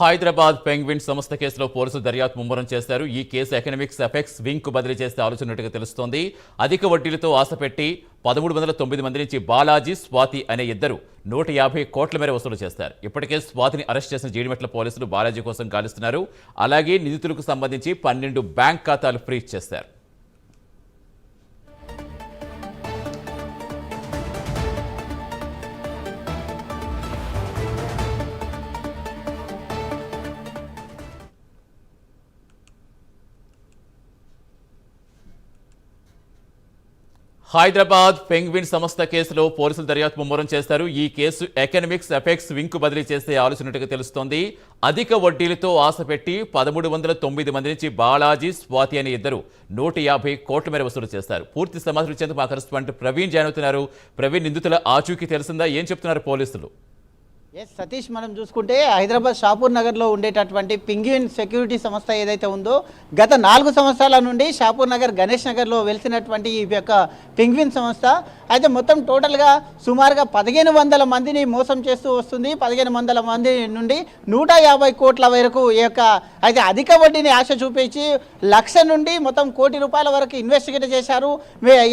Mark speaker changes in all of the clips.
Speaker 1: Hyderabad penguin సంస్థ కేసులో పోలీసులు దర్యాప్తు ముమ్మరం చేశారు. ఈ కేసు ఎకనమిక్స్ ఎఫెక్ట్స్ వింగ్ బదిలీ చేస్తే ఆలోచనట్టుగా తెలుస్తోంది. అధిక వడ్డీలతో ఆశపెట్టి పదమూడు వందల తొమ్మిది మంది నుంచి బాలాజీ స్వాతి అనే ఇద్దరు నూట యాభై కోట్ల మేర వసూలు చేస్తారు. ఇప్పటికే స్వాతిని అరెస్ట్ చేసిన జీడిమెట్ల పోలీసులు బాలాజీ కోసం గాలిస్తున్నారు. అలాగే నిందితులకు సంబంధించి పన్నెండు బ్యాంక్ ఖాతాలు ఫ్రీజ్ చేశారు. హైదరాబాద్ పెంగ్విన్ సంస్థ కేసులో పోలీసులు దర్యాప్తు ముమ్మరం చేస్తారు. ఈ కేసు ఎకనమిక్స్ ఎఫెక్ట్స్ వింకు బదిలీ చేసే ఆలోచనట్టుగా తెలుస్తోంది. అధిక వడ్డీలతో ఆశపెట్టి పదమూడు వందల తొమ్మిది మంది నుంచి బాలాజీ స్వాతి అనే ఇద్దరు నూట యాభై కోట్ల మేర వసూలు చేస్తారు. పూర్తి సమాచారం ఇచ్చేందుకు మా కరెస్పాండెంట్ ప్రవీణ్ జాయిన్ అవుతున్నారు. ప్రవీణ్ నిందితుల ఆచూకీ తెలిసిందా? ఏం చెప్తున్నారు పోలీసులు?
Speaker 2: ఎస్ సతీష్ మనం చూసుకుంటే హైదరాబాద్ షాపూర్ నగర్లో ఉండేటటువంటి పింగ్విన్ సెక్యూరిటీ సంస్థ ఏదైతే ఉందో గత నాలుగు సంవత్సరాల నుండి షాపూర్ నగర్ గణేష్ నగర్లో వెలిసినటువంటి ఈ యొక్క పింగ్విన్ సంస్థ. అయితే మొత్తం టోటల్గా సుమారుగా పదిహేను వందల మందిని మోసం చేస్తూ వస్తుంది. పదిహేను వందల మంది నుండి నూట యాభై కోట్ల వరకు ఈ యొక్క అయితే అధిక వడ్డీని ఆశ చూపించి లక్ష నుండి మొత్తం కోటి రూపాయల వరకు ఇన్వెస్టిగేట్ చేశారు.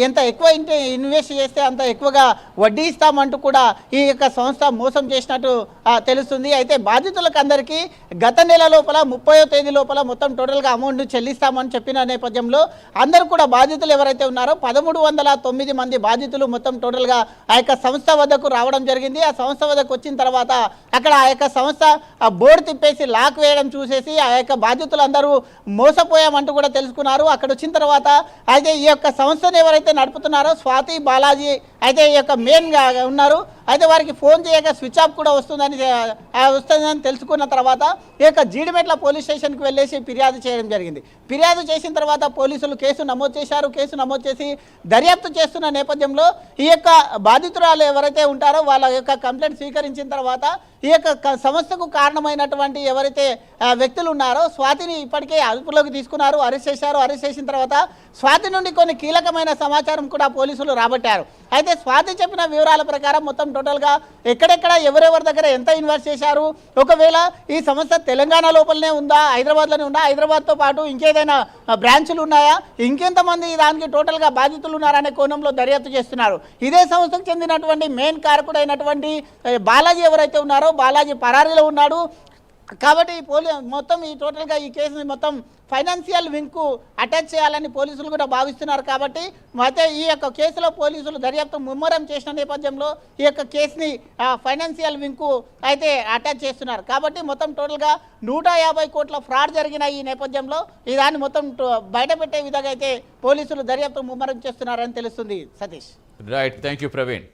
Speaker 2: ఎంత ఎక్కువ ఇన్వెస్ట్ చేస్తే అంత ఎక్కువగా వడ్డీ ఇస్తామంటూ కూడా ఈ యొక్క సంస్థ మోసం చేసినట్టు ఆ, తెలుస్తుంది. అయితే బాధితులకు అందరికీ గత నెల లోపల ముప్పయో తేదీ లోపల మొత్తం టోటల్గా అమౌంట్ చెల్లిస్తామని చెప్పిన నేపథ్యంలో అందరూ కూడా బాధితులు ఎవరైతే ఉన్నారో పదమూడు వందల తొమ్మిది మంది బాధితులు మొత్తం టోటల్గా ఆ యొక్క సంస్థ వద్దకు రావడం జరిగింది. ఆ సంస్థ వద్దకు వచ్చిన తర్వాత అక్కడ ఆ యొక్క సంస్థ ఆ బోర్డు తిప్పేసి లాక్ వేయడం చూసేసి ఆ యొక్క బాధితులందరూ మోసపోయామంటూ కూడా తెలుసుకున్నారు. అక్కడ వచ్చిన తర్వాత అయితే ఈ యొక్క సంస్థను ఎవరైతే నడుపుతున్నారో స్వాతి బాలాజీ అయితే ఈ యొక్క మెయిన్గా ఉన్నారు. అయితే వారికి ఫోన్ చేయగా స్విచ్ ఆఫ్ కూడా వస్తుందని వస్తుందని తెలుసుకున్న తర్వాత ఈ యొక్క జీడిమెట్ల పోలీస్ స్టేషన్కి వెళ్ళేసి ఫిర్యాదు చేయడం జరిగింది. ఫిర్యాదు చేసిన తర్వాత పోలీసులు కేసు నమోదు చేశారు. కేసు నమోదు చేసి దర్యాప్తు చేస్తున్న నేపథ్యంలో ఈ యొక్క బాధితురాలు ఎవరైతే ఉంటారో వాళ్ళ యొక్క కంప్లైంట్ స్వీకరించిన తర్వాత ఈ యొక్క సమస్యకు కారణమైనటువంటి ఎవరైతే వ్యక్తులు ఉన్నారో స్వాతిని ఇప్పటికే అదుపులోకి తీసుకున్నారు అరెస్ట్ చేశారు. అరెస్ట్ చేసిన తర్వాత స్వాతి నుండి కొన్ని కీలకమైన సమాచారం కూడా పోలీసులు రాబట్టారు. అయితే స్వాతి చెప్పిన వివరాల ప్రకారం మొత్తం టోటల్గా ఎక్కడెక్కడ ఎవరెవరి దగ్గర ఎంత ఇన్వెస్ట్ చేశారు? ఒకవేళ ఈ సంస్థ తెలంగాణ లోపలనే ఉందా హైదరాబాద్లోనే ఉందా? హైదరాబాద్తో పాటు ఇంకేదైనా ఆ, బ్రాంచులు ఉన్నాయా? ఇంకెంతమంది దానికి టోటల్గా బాధితులు ఉన్నారనే కోణంలో దర్యాప్తు చేస్తున్నారు. ఇదే సంస్థకు చెందినటువంటి మెయిన్ కారకుడైనటువంటి బాలాజీ ఎవరైతే ఉన్నారో బాలాజీ పరారీలో ఉన్నాడు. కాబట్టి ఈ పోలీ మొత్తం ఈ టోటల్గా ఈ కేసుని మొత్తం ఫైనాన్షియల్ వింగ్కు అటాచ్ చేయాలని పోలీసులు కూడా భావిస్తున్నారు కాబట్టి అయితే ఈ యొక్క కేసులో పోలీసులు దర్యాప్తు ముమ్మరం చేసిన నేపథ్యంలో ఈ యొక్క కేసుని ఫైనాన్షియల్ వింగ్కు అయితే అటాచ్ చేస్తున్నారు. కాబట్టి మొత్తం టోటల్గా నూట యాభై కోట్ల ఫ్రాడ్ జరిగిన ఈ నేపథ్యంలో ఈ దాన్ని మొత్తం టో- బయటపెట్టే విధంగా అయితే పోలీసులు దర్యాప్తు ముమ్మరం చేస్తున్నారని తెలుస్తుంది. Satish.
Speaker 1: Right thank you Praveen